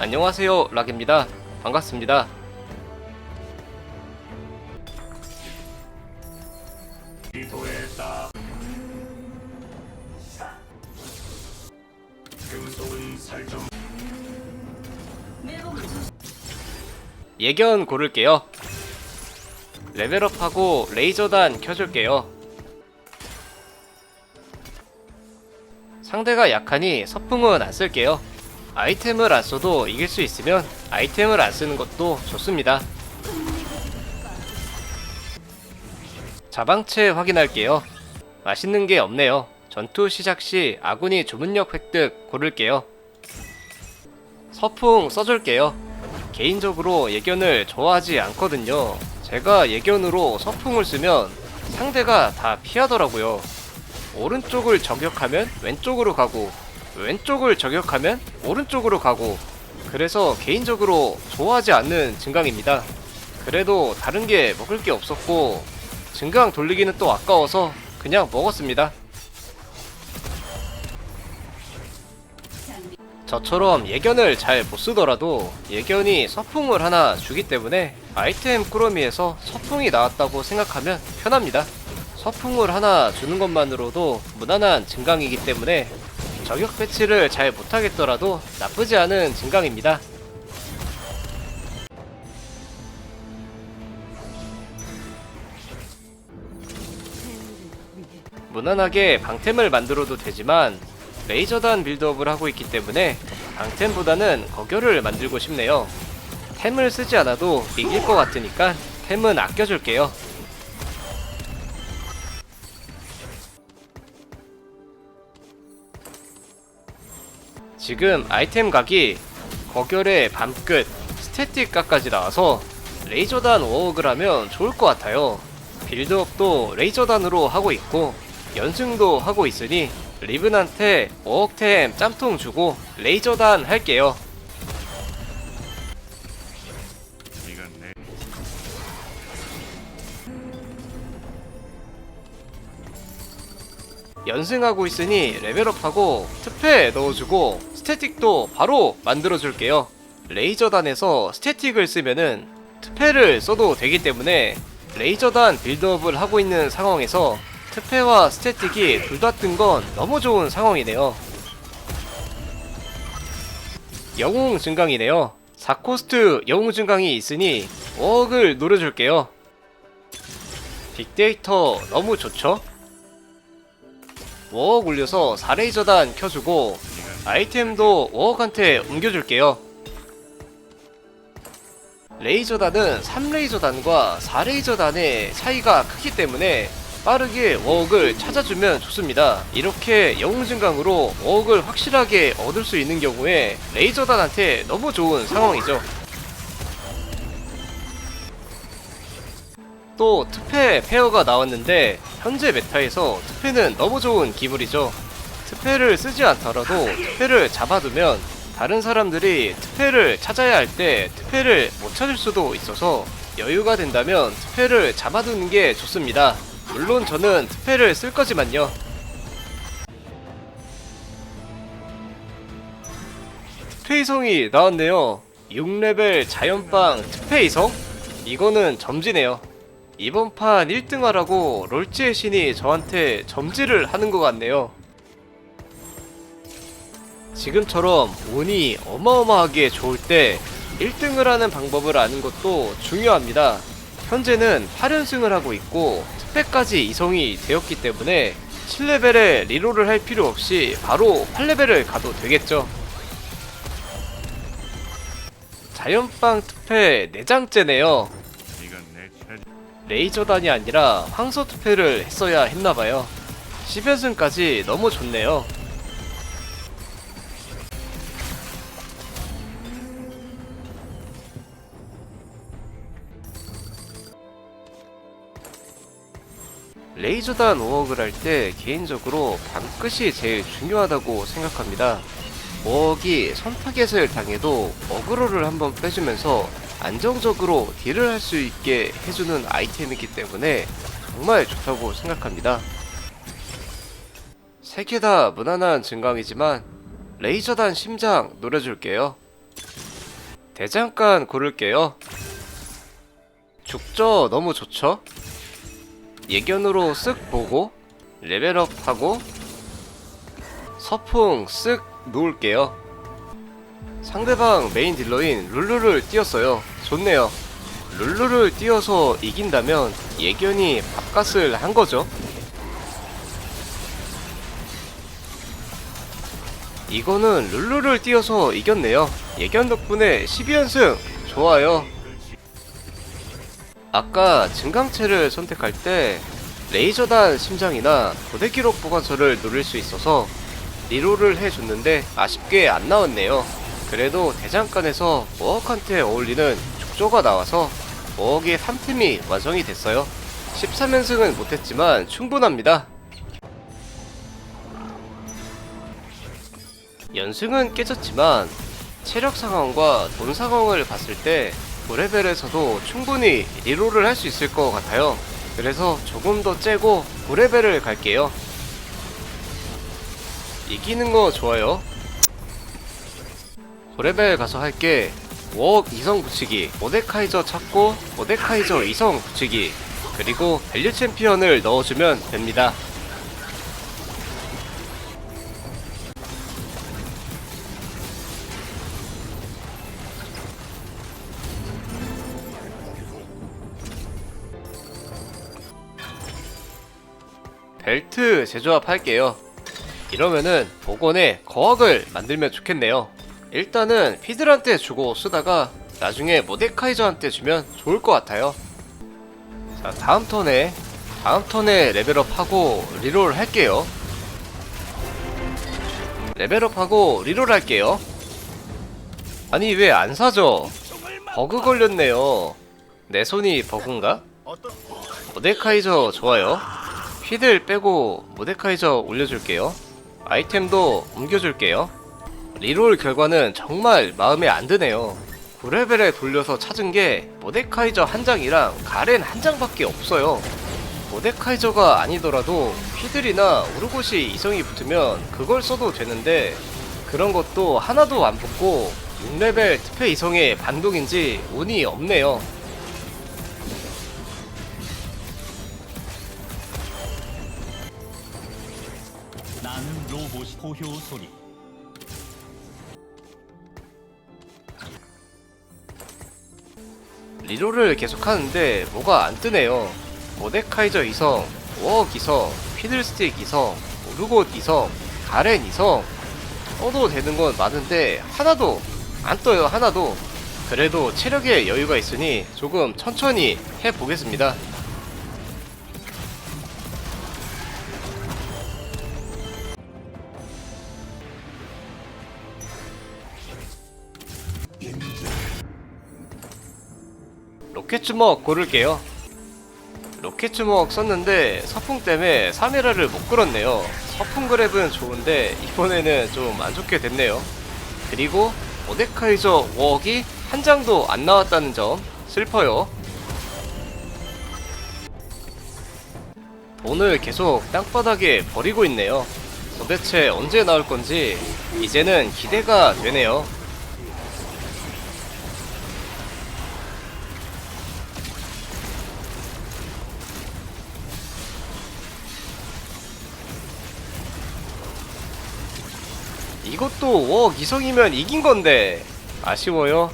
안녕하세요 락입니다. 반갑습니다. 예견 고를게요. 레벨업하고 레이저단 켜줄게요. 상대가 약하니 서풍은 안 쓸게요 아이템을 안 써도 이길 수 있으면 아이템을 안 쓰는 것도 좋습니다. 자방체 확인할게요. 맛있는 게 없네요. 전투 시작 시 아군이 주문력 획득 고를게요. 서풍 써줄게요. 개인적으로 예견을 좋아하지 않거든요. 제가 예견으로 서풍을 쓰면 상대가 다 피하더라고요. 오른쪽을 저격하면 왼쪽으로 가고, 왼쪽을 저격하면 오른쪽으로 가고, 그래서 개인적으로 좋아하지 않는 증강입니다. 그래도 다른 게 먹을 게 없었고, 증강 돌리기는 또 아까워서 그냥 먹었습니다. 저처럼 예견을 잘 못쓰더라도 예견이 서풍을 하나 주기 때문에 아이템 꾸러미에서 서풍이 나왔다고 생각하면 편합니다. 서풍을 하나 주는 것만으로도 무난한 증강이기 때문에 저격 배치를 잘 못하겠더라도 나쁘지 않은 증강입니다. 무난하게 방템을 만들어도 되지만 레이저단 빌드업을 하고 있기 때문에 방템보다는 거결을 만들고 싶네요. 템을 쓰지 않아도 이길 것 같으니까 템은 아껴줄게요. 지금 아이템 각이 거결의 밤끝, 스태틱 각까지 나와서 레이저단 5억을 하면 좋을 것 같아요. 빌드업도 레이저단으로 하고 있고 연승도 하고 있으니 리븐한테 5억템 짬통 주고 레이저단 할게요. 연승하고 있으니 레벨업하고 특패 넣어주고 스태틱도 바로 만들어줄게요. 레이저단에서 스태틱을 쓰면은 특패를 써도 되기 때문에 레이저단 빌드업을 하고 있는 상황에서 특패와 스태틱이 둘 다 뜬 건 너무 좋은 상황이네요. 영웅 증강이네요. 4코스트 영웅 증강이 있으니 5억을 노려줄게요. 빅데이터 너무 좋죠? 5억 올려서 4레이저단 켜주고 아이템도 5억한테 옮겨줄게요. 레이저단은 3레이저단과 4레이저단의 차이가 크기 때문에 빠르게 5억을 찾아주면 좋습니다. 이렇게 영웅 증강으로 5억을 확실하게 얻을 수 있는 경우에 레이저단한테 너무 좋은 상황이죠. 또 특패 페어가 나왔는데 현재 메타에서 특패는 너무 좋은 기물이죠. 특패를 쓰지 않더라도 특패를 잡아두면 다른 사람들이 특패를 찾아야 할 때 특패를 못 찾을 수도 있어서 여유가 된다면 특패를 잡아두는 게 좋습니다. 물론 저는 특패를 쓸 거지만요. 특패이성이 나왔네요. 6레벨 자연빵 특패이성? 이거는 점지네요. 이번 판 1등 하라고 롤지의 신이 저한테 점지를 하는 것 같네요. 지금처럼 운이 어마어마하게 좋을 때 1등을 하는 방법을 아는 것도 중요합니다. 현재는 8연승을 하고 있고 특패까지 이성이 되었기 때문에 7레벨에 리롤을 할 필요 없이 바로 8레벨을 가도 되겠죠. 자연빵 특패 4장째네요. 레이저단이 아니라 황소 투패를 했어야 했나봐요. 10연승까지 너무 좋네요. 레이저단 5억을 할때 개인적으로 밤끝이 제일 중요하다고 생각합니다. 5억이 선타겟을 당해도 어그로를 한번 빼주면서 안정적으로 딜을 할 수 있게 해주는 아이템이기 때문에 정말 좋다고 생각합니다. 세 개 다 무난한 증강이지만 레이저단 심장 노려줄게요. 대장간 고를게요. 죽저 너무 좋죠? 예견으로 쓱 보고 레벨업하고 서풍 쓱 놓을게요. 상대방 메인 딜러인 룰루를 띄웠어요. 좋네요. 룰루를 띄워서 이긴다면 예견이 밥값을 한 거죠. 이거는 룰루를 띄워서 이겼네요. 예견 덕분에 12연승 좋아요. 아까 증강체를 선택할 때 레이저단 심장이나 고대 기록 보관서를 누릴 수 있어서 리롤을 해줬는데 아쉽게 안 나왔네요. 그래도 대장간에서 워헉한테 어울리는 죽조가 나와서 워헉의 3팀이 완성이 됐어요. 13연승은 못했지만 충분합니다. 연승은 깨졌지만 체력 상황과 돈 상황을 봤을 때 고레벨에서도 충분히 리롤을 할 수 있을 것 같아요. 그래서 조금 더 째고 고레벨을 갈게요. 이기는 거 좋아요. 고레벨 가서 할게 워억 이성 붙이기, 모데카이저 찾고 모데카이저 이성 붙이기, 그리고 밸류 챔피언을 넣어주면 됩니다. 벨트 제조합 할게요. 이러면은 복원에 거학을 만들면 좋겠네요. 일단은 피들한테 주고 쓰다가 나중에 모데카이저한테 주면 좋을 것 같아요. 자, 다음 턴에 다음 턴에 레벨업하고 리롤 할게요. 레벨업하고 리롤 할게요. 아니 왜 안 사죠? 버그 걸렸네요. 내 손이 버그인가? 모데카이저 좋아요. 피들 빼고 모데카이저 올려줄게요. 아이템도 옮겨줄게요. 리롤 결과는 정말 마음에 안 드네요. 9레벨에 돌려서 찾은 게 모데카이저 한 장이랑 가렌 한 장밖에 없어요. 모데카이저가 아니더라도 피들이나 우르고시 이성이 붙으면 그걸 써도 되는데 그런 것도 하나도 안 붙고 6레벨 특패 이성의 반동인지 운이 없네요. 포효 소리 리롤을 계속 하는데 뭐가 안 뜨네요. 모데카이저 이성, 워억 이성, 피들스틱 이성, 오르곳 이성, 가렌 이성 떠도 되는 건 많은데 하나도 안 떠요 하나도 그래도 체력에 여유가 있으니 조금 천천히 해보겠습니다. 로켓 주먹 고를게요. 로켓 주먹 썼는데 서풍 때문에 3회라를 못 끌었네요. 서풍 그랩은 좋은데 이번에는 좀 안 좋게 됐네요. 그리고 모데카이저 웍이 한 장도 안 나왔다는 점 슬퍼요. 돈을 계속 땅바닥에 버리고 있네요. 도대체 언제 나올 건지 이제는 기대가 되네요. 이것도 웍 이성이면 이긴 건데 아쉬워요.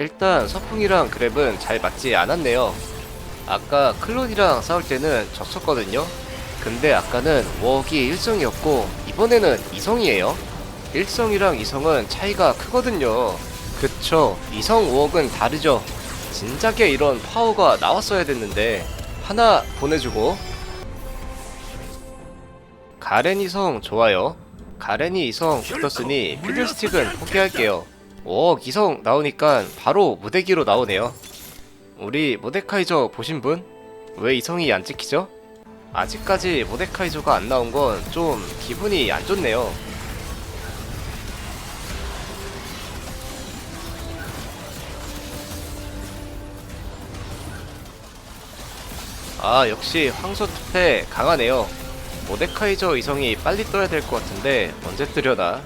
일단 서풍이랑 그랩은 잘 맞지 않았네요. 아까 클론이랑 싸울 때는 졌었거든요. 근데 아까는 웍이 1성이었고 이번에는 2성이에요. 1성이랑 2성은 차이가 크거든요. 그쵸. 2성 웍은 다르죠. 진작에 이런 파워가 나왔어야 됐는데 하나 보내주고 가렌 2성 좋아요. 가렌이 2성 붙었으니 피들스틱은 포기할게요. 오 기성 나오니까 바로 무대기로 나오네요 우리 모데카이저 보신 분? 왜 이성이 안 찍히죠? 아직까지 모데카이조가 안 나온 건 좀 기분이 안 좋네요. 아 역시 황소투패 강하네요. 모데카이저 이성이 빨리 떠야 될 것 같은데 언제 뜨려나?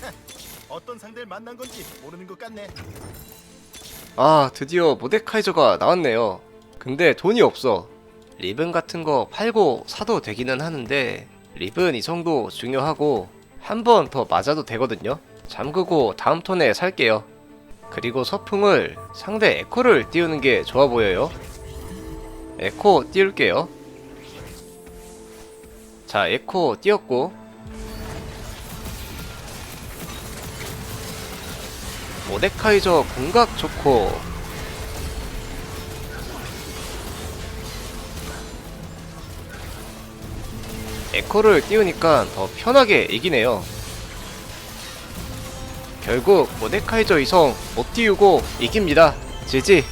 어떤 상대를 만난 건지 모르는 것 같네. 아 드디어 모데카이저가 나왔네요. 근데 돈이 없어. 리븐 같은 거 팔고 사도 되기는 하는데 리븐 이성도 중요하고 한 번 더 맞아도 되거든요. 잠그고 다음 턴에 살게요. 그리고 서풍을 상대 에코를 띄우는 게 좋아 보여요. 에코 띄울게요. 자 에코 띄웠고. 모데카이저 공각 좋고 에코를 띄우니까 더 편하게 이기네요. 결국 모데카이저 이성 못 띄우고 이깁니다. 지지.